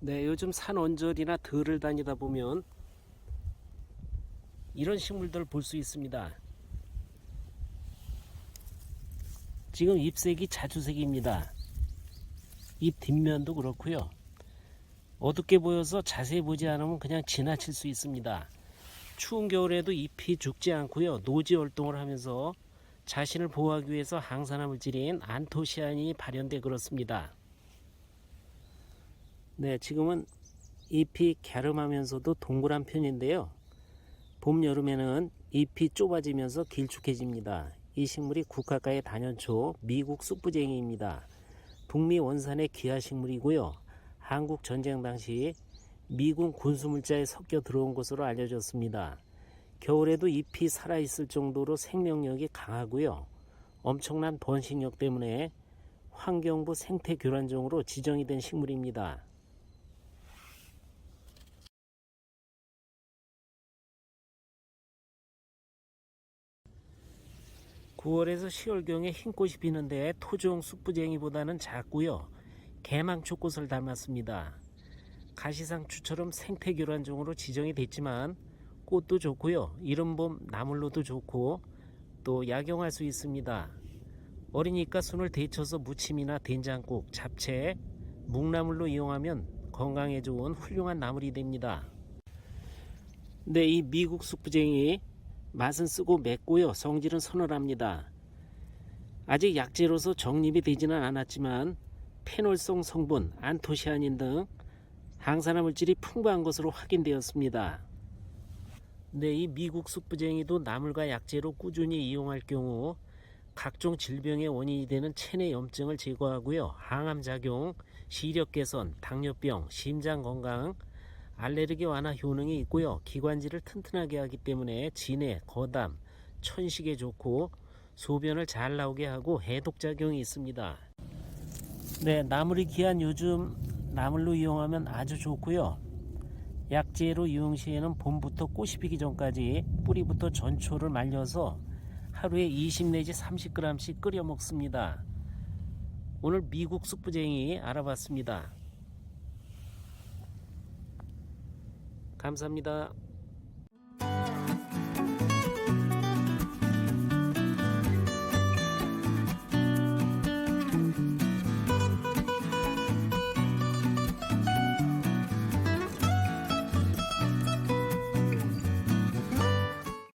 네, 요즘 산 언저리나 들을 다니다 보면 이런 식물들 볼 수 있습니다. 지금 잎색이 자주색입니다. 잎 뒷면도 그렇고요. 어둡게 보여서 자세히 보지 않으면 그냥 지나칠 수 있습니다. 추운 겨울에도 잎이 죽지 않고요. 노지 활동을 하면서 자신을 보호하기 위해서 항산화 물질인 안토시아닌이 발현돼 그렇습니다. 네, 지금은 잎이 갸름하면서도 동그란 편인데요. 봄, 여름에는 잎이 좁아지면서 길쭉해집니다. 이 식물이 국화과의 단연초 미국 쑥부쟁이입니다. 북미 원산의 귀화 식물이고요. 한국 전쟁 당시 미군 군수물자에 섞여 들어온 것으로 알려졌습니다. 겨울에도 잎이 살아있을 정도로 생명력이 강하고요. 엄청난 번식력 때문에 환경부 생태교란종으로 지정이 된 식물입니다. 9월에서 10월경에 흰꽃이 피는데 토종 쑥부쟁이보다는 작고요. 개망초꽃을 닮았습니다. 가시상추처럼 생태교란종으로 지정이 됐지만 꽃도 좋고요. 이른봄 나물로도 좋고 또 약용할 수 있습니다. 어리니까 순을 데쳐서 무침이나 된장국, 잡채, 묵나물로 이용하면 건강에 좋은 훌륭한 나물이 됩니다. 네, 이 미국 쑥부쟁이 맛은 쓰고 맵고요. 성질은 서늘합니다. 아직 약재로서 정립이 되지는 않았지만 페놀성 성분, 안토시아닌 등 항산화 물질이 풍부한 것으로 확인되었습니다. 네, 이 미국 쑥부쟁이도 나물과 약재로 꾸준히 이용할 경우 각종 질병의 원인이 되는 체내 염증을 제거하고요. 항암 작용, 시력 개선, 당뇨병, 심장 건강, 알레르기 완화 효능이 있고요. 기관지를 튼튼하게 하기 때문에 진해, 거담, 천식에 좋고 소변을 잘 나오게 하고 해독 작용이 있습니다. 네, 나물이 귀한 요즘 나물로 이용하면 아주 좋고요. 약재로 이용 시에는 봄부터 꽃이 피기 전까지 뿌리부터 전초를 말려서 하루에 20 내지 30g씩 끓여 먹습니다. 오늘 미국 쑥부쟁이 알아봤습니다. 감사합니다.